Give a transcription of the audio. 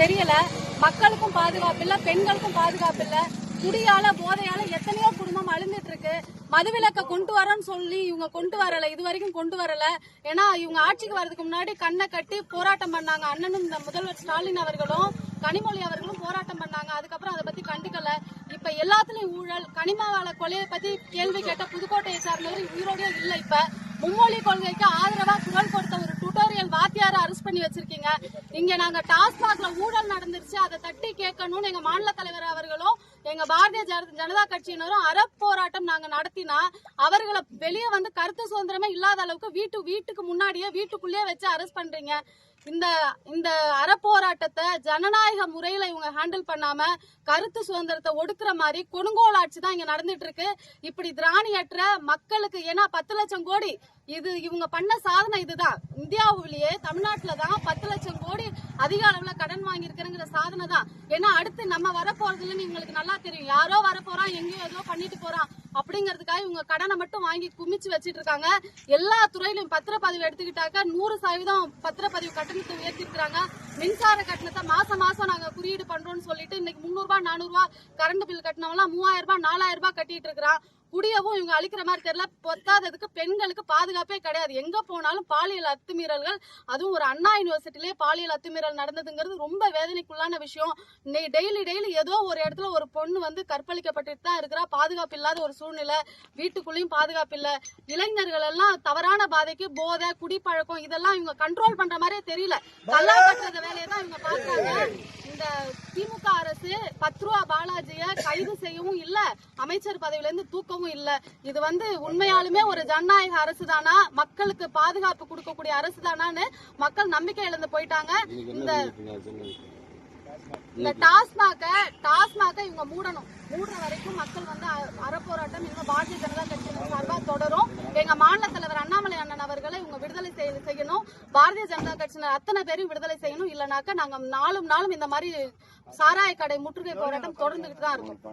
தெரியல. மக்களுக்கும் பாதுகாப்பு இல்ல பெண்களுக்கும் பாதுகாப்பு இல்ல. குடியால போதையால எத்தனையோ குடும்பம் அழுந்துட்டு இருக்கு மதுவிலக்க கொண்டு வரேன்னு சொல்லி இவங்க கொண்டு வரல. இது வரைக்கும் கொண்டு வரல. ஏன்னா இவங்க ஆட்சிக்கு வர்றதுக்கு முன்னாடி கண்ணை கட்டி போராட்டம் பண்ணாங்க. அண்ணனும் இந்த முதல்வர் ஸ்டாலின் அவர்களும் கனிமொழி அவர்களும் போராட்டம் பண்ணாங்க. அதுக்கப்புறம் அதை பத்தி கண்டுக்கல. இப்ப எல்லாத்துலயும் ஊழல். கனிமாவால கொலையை பத்தி கேள்வி கேட்ட புதுக்கோட்டையை சார்ந்தவர் உயிரோடய இல்ல இப்ப. மும்மொழி கொள்கைக்கு ஆதரவா குரல் கொடுத்து ஒரு டுட்டோரியல் வாத்தியார அரெஸ்ட் பண்ணி வச்சிருக்கீங்க. இங்க நாங்க டாஸ்மாக்ல ஊழல் நடந்துருச்சு. அதை தட்டி கேட்கணும்னு எங்க மாநில தலைவர் அவர்களும் எங்க பாரதிய ஜனதா கட்சியினரும் அறப்போராட்டம் நாங்க நடத்தினா அவர்களை வெளியே வந்து கருத்து சுதந்திரமே இல்லாத அளவுக்கு வீட்டு வீட்டுக்கு முன்னாடியே வீட்டுக்குள்ளேயே வச்சு அரெஸ்ட் பண்றீங்க. இந்த இந்த அறப்போராட்டத்தை ஜனநாயக முறையில இவங்க ஹேண்டில் பண்ணாம கருத்து சுதந்திரத்தை ஒடுக்குற மாதிரி கொடுங்கோல் ஆட்சி தான் இங்க நடந்துட்டு இருக்கு. இப்படி திராணியற்ற மக்களுக்கு ஏன்னா பத்து லட்சம் கோடி இது இவங்க பண்ண சாதனை இதுதான். இந்தியாவிலேயே தமிழ்நாட்டுல தான் பத்து லட்சம் கோடி அதிக அளவுல கடன் வாங்கியிருக்கிறங்கிற சாதனை தான். ஏன்னா அடுத்து நம்ம வரப்போறதுலன்னு இவங்களுக்கு நல்லா தெரியும். யாரோ வரப்போறான் எங்கேயோ ஏதோ பண்ணிட்டு போறான் அப்படிங்கிறதுக்காக இவங்க கடனை மட்டும் வாங்கி குமிச்சு வச்சிட்டு இருக்காங்க. எல்லா துறையிலும் பத்திரப்பதிவு எடுத்துக்கிட்டாக்க நூறு சதவீதம் பத்திரப்பதிவு கட்டணத்தை உயர்த்திருக்கிறாங்க மின்சார கட்டணத்தை மாசம் மாசம் நாங்க குறியீடு பண்றோம்னு சொல்லிட்டு இன்னைக்கு முந்நூறுபா ரூபாய் நானூறு ரூபாய் கரண்ட் பில் கட்டினவங்களாம் மூவாயிரம் ரூபாய் நாலாயிரம் ரூபாய் கட்டிட்டு இருக்கிறான். குடியவும் இவங்க அழிக்கிற மாதிரி தெரியல. பொத்தாததுக்கு பெண்களுக்கு பாதுகாப்பே கிடையாது. எங்க போனாலும் பாலியல் அத்துமீறல்கள் அதுவும் ஒரு அண்ணா யூனிவர்சிட்டிலேயே பாலியல் அத்துமீறல் நடந்ததுங்கிறது ரொம்ப வேதனைக்குள்ளான விஷயம். டெய்லி டெய்லி ஏதோ ஒரு இடத்துல ஒரு பொண்ணு வந்து கற்பழிக்கப்பட்டுட்டு தான் இருக்கிறா. பாதுகாப்பு இல்லாத ஒரு சூழ்நிலை. வீட்டுக்குள்ளேயும் பாதுகாப்பு இல்ல. இளைஞர்கள் எல்லாம் தவறான பாதைக்கு போதை குடிப்பழக்கம் இதெல்லாம் இவங்க கண்ட்ரோல் பண்ற மாதிரியே தெரியல. கல்லா கட்டுறத வேலையை தான் இவங்க பாக்குறாங்க இந்த அரசு பத்து ரூபா பாலாஜிய கைது செய்யவும் இல்ல அமைச்சர் பதவியில இருந்து தூக்கவும் இல்ல. இது வந்து உண்மையாலுமே ஒரு ஜனநாயக அரசு தானா மக்களுக்கு பாதுகாப்பு கொடுக்கக்கூடிய அரசு தானான்னு மக்கள் நம்பிக்கை இழந்து போயிட்டாங்க. இந்த இந்த டாஸ்மாக டாஸ்மாக இவங்க மூடணும். மூடுற வரைக்கும் மக்கள் வந்து அறப்போராட்டம் இன்னும் பாரதிய ஜனதா கட்சியினர் சார்பா தொடரும். எங்க மாநில தலைவர் அண்ணாமலை அண்ணன் அவர்களை இவங்க விடுதலை செய்ய- செய்யணும் பாரதிய ஜனதா கட்சியினர் அத்தனை பேரும் விடுதலை செய்யணும். இல்லைனாக்கா நாங்க நாளும் நாளும் இந்த மாதிரி சாராய கடை முற்றுகை போராட்டம் தொடர்ந்துகிட்டு தான் இருக்கும்.